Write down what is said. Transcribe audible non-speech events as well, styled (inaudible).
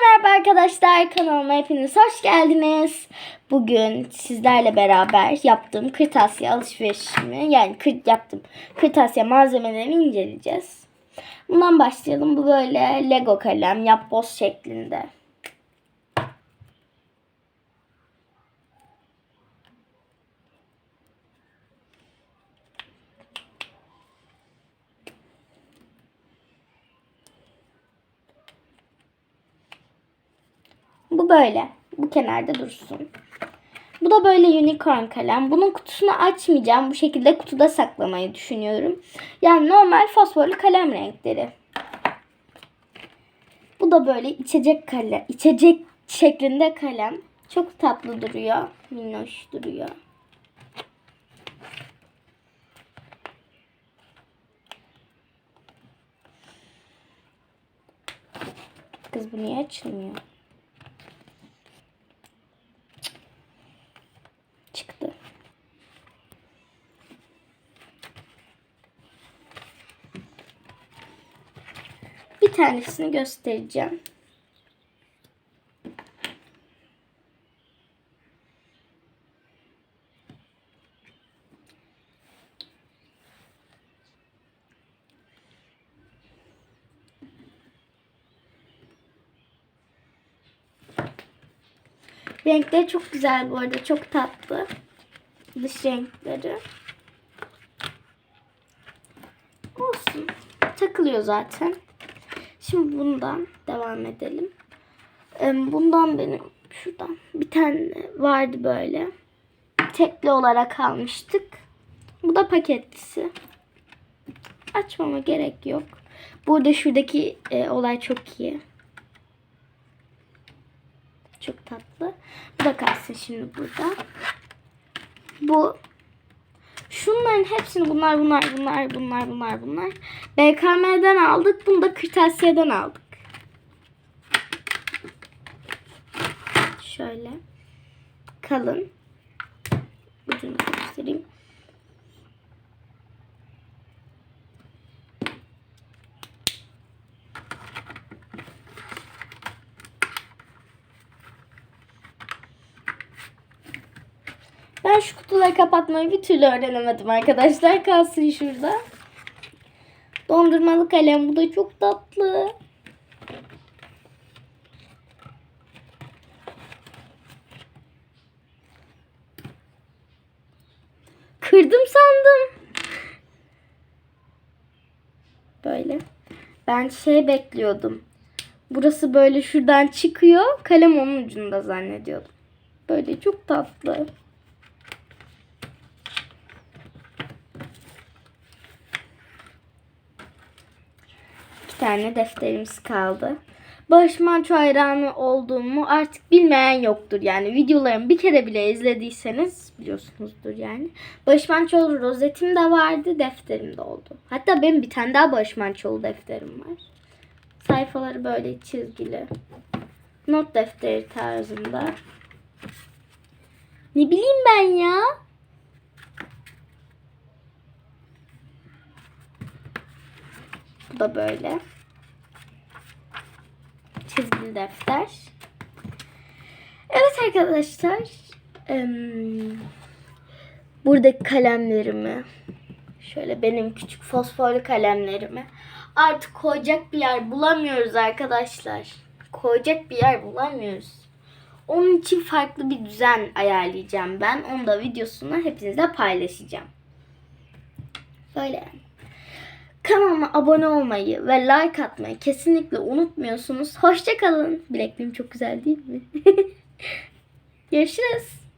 merhaba arkadaşlar kanalıma hepiniz hoş geldiniz. Bugün sizlerle beraber yaptığım kırtasiye alışverişimi yani kır, yaptım kırtasiye malzemelerini inceleyeceğiz. Bundan başlayalım. Bu böyle Lego kalem yapboz şeklinde. Bu böyle. Bu kenarda dursun. Bu da böyle unicorn kalem. Bunun kutusunu açmayacağım. Bu şekilde kutuda saklamayı düşünüyorum. Yani normal fosforlu kalem renkleri. Bu da böyle içecek kalem. içecek şeklinde kalem. Çok tatlı duruyor. Minnoş duruyor. Kız bu niye açılmıyor? Çıktı. Bir tanesini göstereceğim. Renkleri çok güzel bu arada. Çok tatlı. Dış renkleri. Olsun. Takılıyor zaten. Şimdi bundan devam edelim. Bundan benim şuradan bir tane vardı böyle. Tekli olarak almıştık. Bu da paketlisi. Açmama gerek yok. Burada şuradaki e, olay çok iyi. Çok tatlı. Bu da kalsın şimdi burada. Bu şunların hepsini bunlar bunlar bunlar bunlar bunlar bunlar. BKM'den aldık. Bunu da kırtasiyeden aldık. Şöyle. Kalın. Ucunu göstereyim. Ben şu kutuları kapatmayı bir türlü öğrenemedim arkadaşlar. Kalsın şurada. Dondurmalı kalem. Bu da çok tatlı. Kırdım sandım. Böyle. Ben şey bekliyordum. Burası böyle şuradan çıkıyor. Kalem onun ucunda zannediyordum. Böyle çok tatlı. Tane defterimiz kaldı. Barış Manço hayranı olduğumu artık bilmeyen yoktur. Yani videolarımı bir kere bile izlediyseniz biliyorsunuzdur yani. Barış Manço'lu rozetim de vardı, defterim de oldu. Hatta benim bir tane daha Barış Manço'lu defterim var. Sayfaları böyle çizgili. Not defteri tarzında. Ne bileyim ben ya. Bu da böyle. Çizgili defter. Evet arkadaşlar. buradaki kalemlerimi şöyle benim küçük fosforlu kalemlerimi artık koyacak bir yer bulamıyoruz arkadaşlar. Koyacak bir yer bulamıyoruz. Onun için farklı bir düzen ayarlayacağım ben. Onu da videosunu hepinizle paylaşacağım. Böyle yani. Kanalıma abone olmayı ve like atmayı kesinlikle unutmuyorsunuz. Hoşçakalın. Bilekliğim çok güzel değil mi? (laughs) Görüşürüz.